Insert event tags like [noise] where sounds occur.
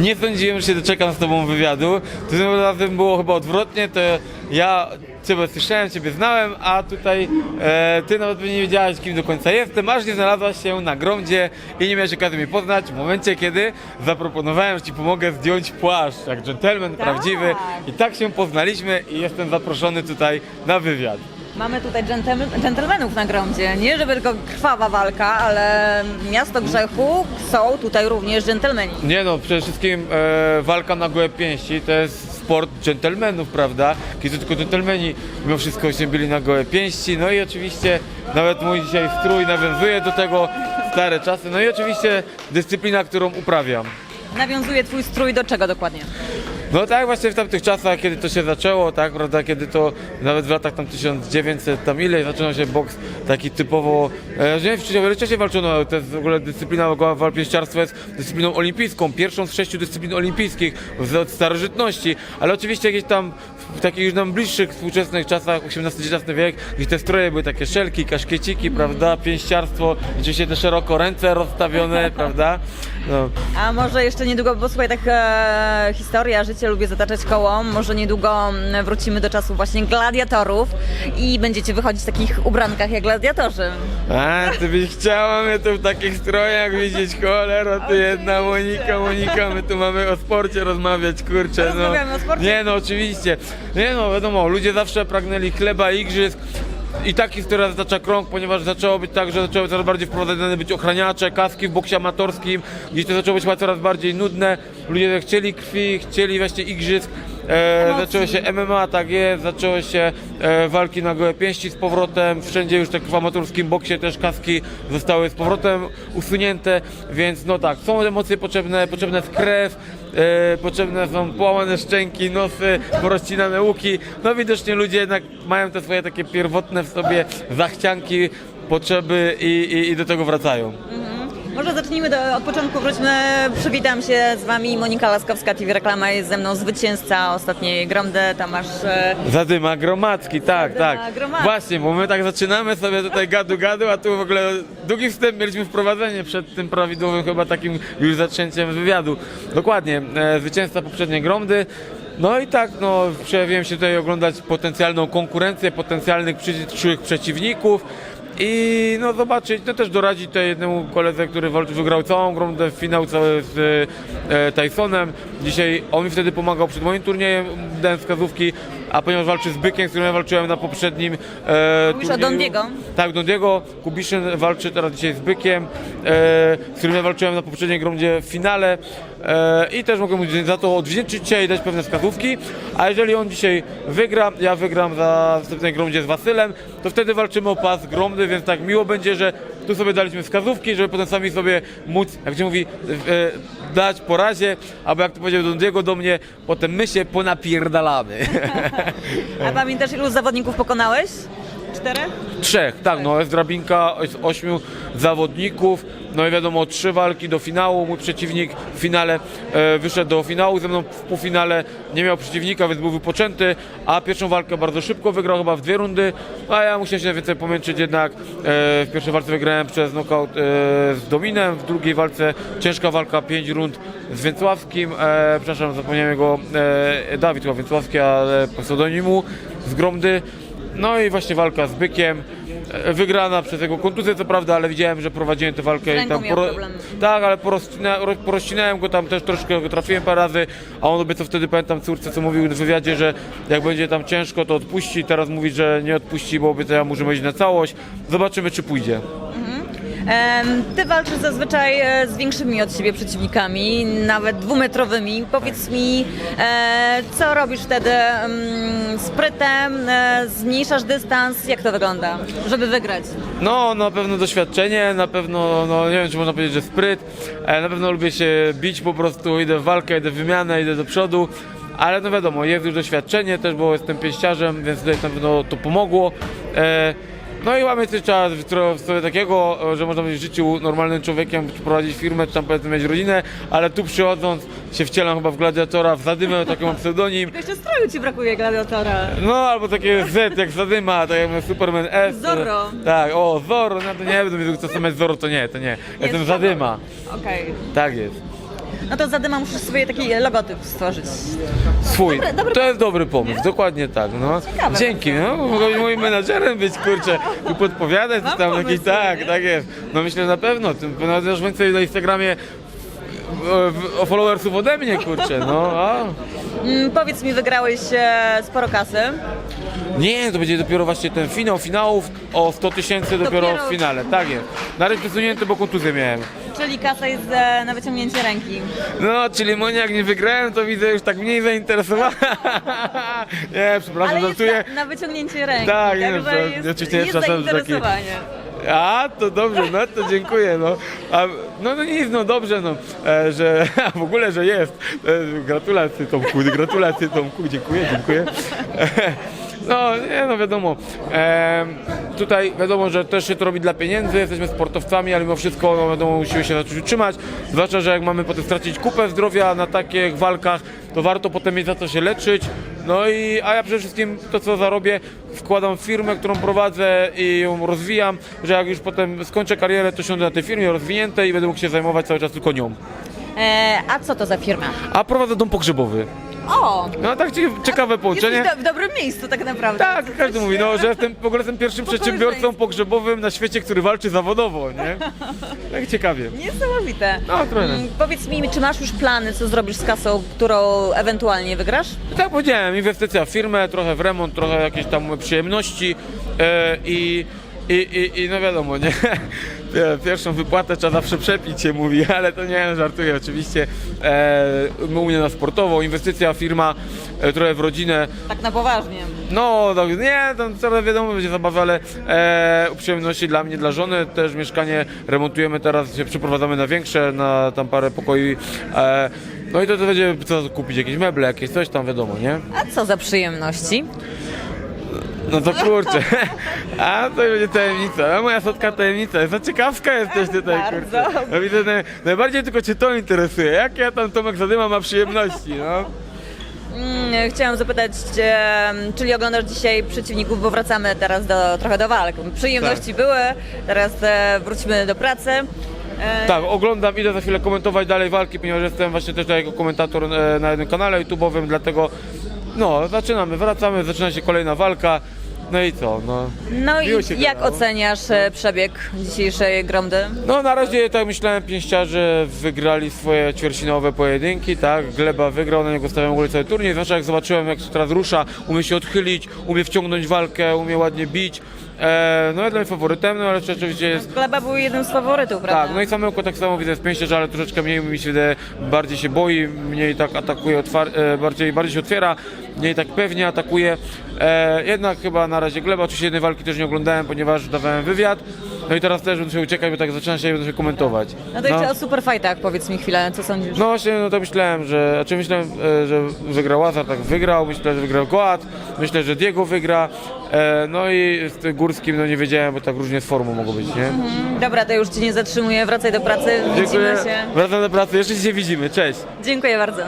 Nie sądziłem, że się doczekam z tobą wywiadu. Tym razem było chyba odwrotnie, to ja ciebie słyszałem, ciebie znałem, a tutaj e, ty nawet nie wiedziałaś, kim do końca jestem, aż nie znalazłaś się na gromdzie i nie miałeś okazji mnie poznać w momencie, kiedy zaproponowałem, że ci pomogę zdjąć płaszcz, jak dżentelmen Tak. prawdziwy. I tak się poznaliśmy i jestem zaproszony tutaj na wywiad. Mamy tutaj dżentelmen- dżentelmenów na gromdzie. Nie, żeby tylko krwawa walka, ale miasto grzechu są tutaj również dżentelmeni. Nie no, przede wszystkim e, walka na gołe pięści to jest sport dżentelmenów, prawda? Kiedy tylko dżentelmeni mimo wszystko się byli na gołe pięści. No i oczywiście nawet mój dzisiaj strój nawiązuje do tego stare czasy. No i oczywiście dyscyplina, którą uprawiam. Nawiązuje twój strój do czego dokładnie? No tak właśnie w tamtych czasach, kiedy to się zaczęło, tak, prawda, kiedy to nawet w latach tam 1900, tam ile zaczynał się boks taki typowo, e, że nie w wcześniej walczono, to jest w ogóle dyscyplina walpieściarstwa jest dyscypliną olimpijską, pierwszą z sześciu dyscyplin olimpijskich z od starożytności, ale oczywiście jakieś tam w takich już nam bliższych współczesnych czasach, XVIII-XIX wiek, gdzie te stroje były takie szelki, kaszkieciki, prawda, pięściarstwo, oczywiście te szeroko ręce rozstawione, [laughs] prawda, no. A może jeszcze niedługo, bo słuchaj, tak e, historia, życie lubię zataczać koło, może niedługo mm, wrócimy do czasów właśnie gladiatorów i będziecie wychodzić w takich ubrankach jak gladiatorzy. A, ty byś chciała mnie tu w takich strojach widzieć, cholera, ty jedna Monika, Monika, my tu mamy o sporcie rozmawiać, kurczę, no. Rozmawiamy o sporcie? Nie no, oczywiście. Nie no, wiadomo, ludzie zawsze pragnęli chleba, igrzysk, i tak historia zatacza krąg, ponieważ zaczęło być tak, że zaczęły coraz bardziej wprowadzane być ochraniacze, kaski w boksie amatorskim, gdzieś to zaczęło być chyba coraz bardziej nudne, ludzie chcieli krwi, chcieli właśnie igrzysk, e, zaczęło się MMA, tak jest, zaczęły się e, walki na gołe pięści z powrotem, wszędzie już tak w amatorskim boksie też kaski zostały z powrotem usunięte, więc no tak, są emocje potrzebne, potrzebna jest krew, e, potrzebne są połamane szczęki, nosy, porozcinane łuki, no widocznie ludzie jednak mają te swoje takie pierwotne w sobie zachcianki, potrzeby i, i, i do tego wracają. Może zacznijmy do, od początku, wróćmy, przywitam się z Wami, Monika Laskowska, TV Reklama, jest ze mną zwycięzca ostatniej Gromdy, Tomasz e, Zadyma Gromadzki, tak, Zadyma tak. Gromadzki. Właśnie, bo my tak zaczynamy sobie tutaj gadu gadu, a tu w ogóle długi wstęp mieliśmy wprowadzenie przed tym prawidłowym chyba takim już zaczęciem wywiadu. Dokładnie, e, zwycięzca poprzedniej Gromdy. No i tak, no, przejawiłem się tutaj oglądać potencjalną konkurencję, potencjalnych przyszłych przeciwników. I no zobaczyć, no też doradzić tutaj jednemu koledze, który walczy, wygrał całą gromdę, finał cały z e, Tysonem. Dzisiaj on mi wtedy pomagał przed moim turniejem, dałem wskazówki, a ponieważ walczy z Bykiem, z którym ja walczyłem na poprzednim e, Mówisz o turnieju- Don Diego? Tak, Don Diego, Kubiszyn walczy teraz dzisiaj z Bykiem, e, z którym ja walczyłem na poprzedniej gromdzie w finale i też mogę mu za to odwdzięczyć się i dać pewne wskazówki, a jeżeli on dzisiaj wygra, ja wygram za następnej gromdzie z Wasylem, to wtedy walczymy o pas gromdy, więc tak miło będzie, że tu sobie daliśmy wskazówki, żeby potem sami sobie móc, jak się mówi, e, dać po razie, albo jak to powiedział Don Diego do mnie, potem my się ponapierdalamy. [laughs] A pamiętasz ilu zawodników pokonałeś? Czterech? Trzech, tak, no jest drabinka z ośmiu zawodników, no i wiadomo, trzy walki do finału, mój przeciwnik w finale e, wyszedł do finału, ze mną w półfinale nie miał przeciwnika, więc był wypoczęty, a pierwszą walkę bardzo szybko wygrał, chyba w dwie rundy, a ja musiałem się więcej pomęczyć jednak, e, w pierwszej walce wygrałem przez knockout e, z Dominem, w drugiej walce ciężka walka, pięć rund z Więcławskim, e, przepraszam, zapomniałem jego, e, Dawid chyba Więcławski, ale pseudonimu z Gromdy, no i właśnie walka z Bykiem. e, Wygrana przez jego kontuzję, co prawda, ale widziałem, że prowadziłem tę walkę Z ręką miał. Tak, ale porozcina, ro- porozcinałem go tam też troszkę, go trafiłem parę razy, a on obiecał wtedy, pamiętam córce, co mówił w wywiadzie, że jak będzie tam ciężko, to odpuści. Teraz mówi, że nie odpuści, bo obiecał, możemy iść na całość. Zobaczymy, czy pójdzie. Ty walczysz zazwyczaj e, z większymi od siebie przeciwnikami, nawet dwumetrowymi. Powiedz mi, e, co robisz wtedy em, sprytem, e, zmniejszasz dystans, jak to wygląda, żeby wygrać? No, na pewno doświadczenie, na pewno, no nie wiem, czy można powiedzieć, że spryt. Na pewno lubię się bić po prostu, idę w walkę, idę w wymianę, idę do przodu. Ale no wiadomo, jest już doświadczenie też, bo jestem pięściarzem, więc tutaj na pewno to pomogło. No i mamy też czas w sobie takiego, że można być w życiu normalnym człowiekiem, prowadzić firmę, czy tam powiedzmy mieć rodzinę, ale tu przychodząc się wcielam chyba w gladiatora, w Zadymę, taki mam pseudonim. Jeszcze stroju ci brakuje, gladiatora. No, albo takie Z jak Zadyma, tak jak Superman S. Zorro. Tak, o, Zorro, no to nie wiem, co same Zorro, to nie, to nie. Jestem spoko. Zadyma. Okej. Tak jest. No to zadyma musisz sobie taki logotyp stworzyć. Swój. Dobry- dobry to jest dobry pomysł, dokładnie tak. No. Ciekawe Dzięki, no. Mogę być moim menadżerem być, kurczę, i podpowiadać Mam tam pomysły, jakiś, tak, nie? tak jest. No myślę na pewno, tym też więcej na Instagramie o, w- o followersów ode mnie, kurczę, no. A. Mm, powiedz mi, wygrałeś e, sporo kasy. Nie, to będzie dopiero właśnie ten finał finałów o 100 tysięcy dopiero Dopiero- w finale, tak jest. Na razie przesunięty, bo kontuzję miałem. Czyli kasa jest e, na wyciągnięcie ręki. No, czyli Monia, jak nie wygrałem, to widzę już tak mniej zainteresowana. [laughs] nie, przepraszam, Ale jest żartuję. na, na wyciągnięcie ręki. Tak, nie, także to- jest, oczywiście jest czasem taki- zainteresowanie. A, to dobrze, no to dziękuję, no. A, no, no nic, no dobrze, no, e, że a [laughs] w ogóle, że jest. E, gratulacje Tomku, gratulacje Tomku, dziękuję, dziękuję. [laughs] No, nie, no wiadomo. E, tutaj wiadomo, że też się to robi dla pieniędzy, jesteśmy sportowcami, ale mimo wszystko, no wiadomo, musimy się zacząć utrzymać. Zwłaszcza, że jak mamy potem stracić kupę zdrowia na takich walkach, to warto potem mieć za co się leczyć. No i, a ja przede wszystkim to, co zarobię, wkładam w firmę, którą prowadzę i ją rozwijam, że jak już potem skończę karierę, to siądę na tej firmie rozwiniętej i będę mógł się zajmować cały czas tylko nią. E, a co to za firma? A prowadzę dom pogrzebowy. O! No tak cie- ciekawe połączenie. Jesteś do, w dobrym miejscu tak naprawdę. Tak, każdy mówi, no, że jestem ogóle jestem pierwszym Po przedsiębiorcą pogrzebowym na świecie, który walczy zawodowo, nie? [laughs] Tak ciekawie. Niesamowite. No, trochę. Mm, powiedz mi, czy masz już plany, co zrobisz z kasą, którą ewentualnie wygrasz? Tak powiedziałem, inwestycja w firmę, trochę w remont, trochę jakieś tam przyjemności e, i, i, i, i no wiadomo, nie? [laughs] Pie- Pierwszą wypłatę trzeba zawsze przepić się mówi, [laughs] ale to nie, żartuję oczywiście. E, u mnie na sportową, inwestycja, firma, e, trochę w rodzinę. Tak na poważnie. No, no nie, tam coraz wiadomo, będzie zabawa, ale e, przyjemności dla mnie, dla żony. Też mieszkanie remontujemy teraz, się przeprowadzamy na większe, na tam parę pokoi. E, no i to, to będzie co kupić, jakieś meble, jakieś coś tam, wiadomo, nie? A co za przyjemności? No to kurczę. A to będzie tajemnica. A moja słodka tajemnica. Za ciekawska jesteś tutaj, kurczę. Bardzo. No widzę, naj, najbardziej tylko cię to interesuje. Jak ja tam Tomek Zadyma ma przyjemności, no? Mm, chciałam zapytać, e, czyli oglądasz dzisiaj przeciwników, bo wracamy teraz do, trochę do walk. Przyjemności Tak. były, teraz e, wrócimy do pracy. E, Tak, oglądam, idę za chwilę komentować dalej walki, ponieważ jestem właśnie też jako komentator e, na jednym kanale YouTube'owym, dlatego no, zaczynamy, wracamy, zaczyna się kolejna walka. No i co, no. No Miło i się jak gadało. oceniasz e, przebieg dzisiejszej gromdy? No na razie, tak myślałem, pięściarze wygrali swoje ćwierćfinałowe pojedynki, tak? Gleba wygrał, na niego stawiam w ogóle cały turniej, zwłaszcza jak zobaczyłem, jak teraz rusza, umie się odchylić, umie wciągnąć walkę, umie ładnie bić. E, no ja dla mnie faworytem, no ale oczywiście jest Gleba był jednym z faworytów, prawda? Tak, no i samełko tak samo widzę w pięściarze, ale troszeczkę mniej mi się wydaje, bardziej się boi, mniej tak atakuje, e, bardziej, bardziej się otwiera, mniej tak pewnie atakuje. E, jednak chyba na razie gleba, oczywiście jednej walki też nie oglądałem, ponieważ dawałem wywiad. No i teraz też będę się uciekać, bo tak zaczyna się i będę się komentować. No to jeszcze o superfightach powiedz mi chwilę, co sądzisz? No właśnie, no to myślałem, że, znaczy myślałem, e, że wygrał Łazar, tak wygrał, myślę, że wygrał Goat, myślę, że Diego wygra, e, no i z tym Górskim, no nie wiedziałem, bo tak różnie z formą mogło być, nie? Dobra, to już Cię nie zatrzymuję, wracaj do pracy, Dziękuję, widzimy się. wracam do pracy, jeszcze się widzimy, cześć! Dziękuję bardzo.